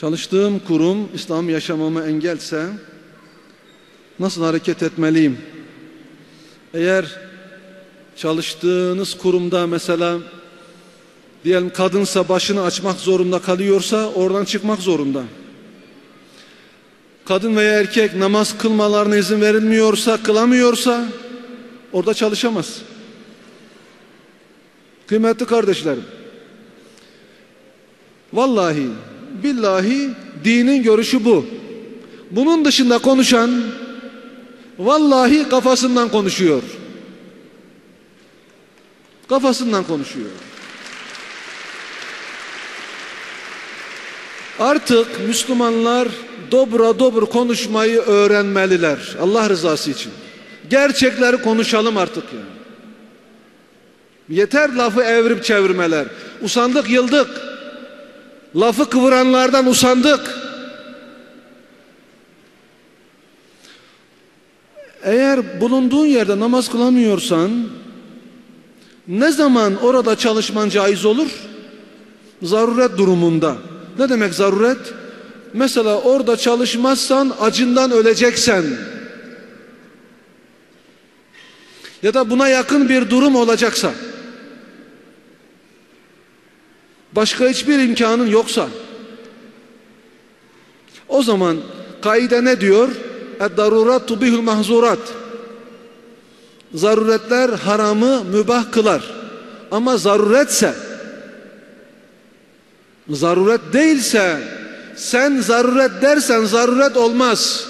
Çalıştığım kurum İslam yaşamama engelse nasıl hareket etmeliyim? Eğer çalıştığınız kurumda mesela diyelim kadınsa başını açmak zorunda kalıyorsa oradan çıkmak zorunda. Kadın veya erkek namaz kılmalarına izin verilmiyorsa, kılamıyorsa orada çalışamaz. Kıymetli kardeşlerim. Vallahi, billahi dinin görüşü bu. Bunun dışında konuşan vallahi kafasından konuşuyor. Kafasından konuşuyor. Artık Müslümanlar dobra dobra konuşmayı öğrenmeliler. Allah rızası için. Gerçekleri konuşalım artık yani. Yeter lafı evrip çevirmeler. Usandık yıldık. Lafı kıvıranlardan usandık. Eğer bulunduğun yerde namaz kılamıyorsan ne zaman orada çalışman caiz olur? Zaruret durumunda. Ne demek zaruret? Mesela orada çalışmazsan acından öleceksen ya da buna yakın bir durum olacaksa başka hiçbir imkanın yoksa o zaman kaide ne diyor? Darurat tubihul mahzurat. Zaruretler haramı mübah kılar. Ama zaruretse zaruret değilse sen zaruret dersen zaruret olmaz.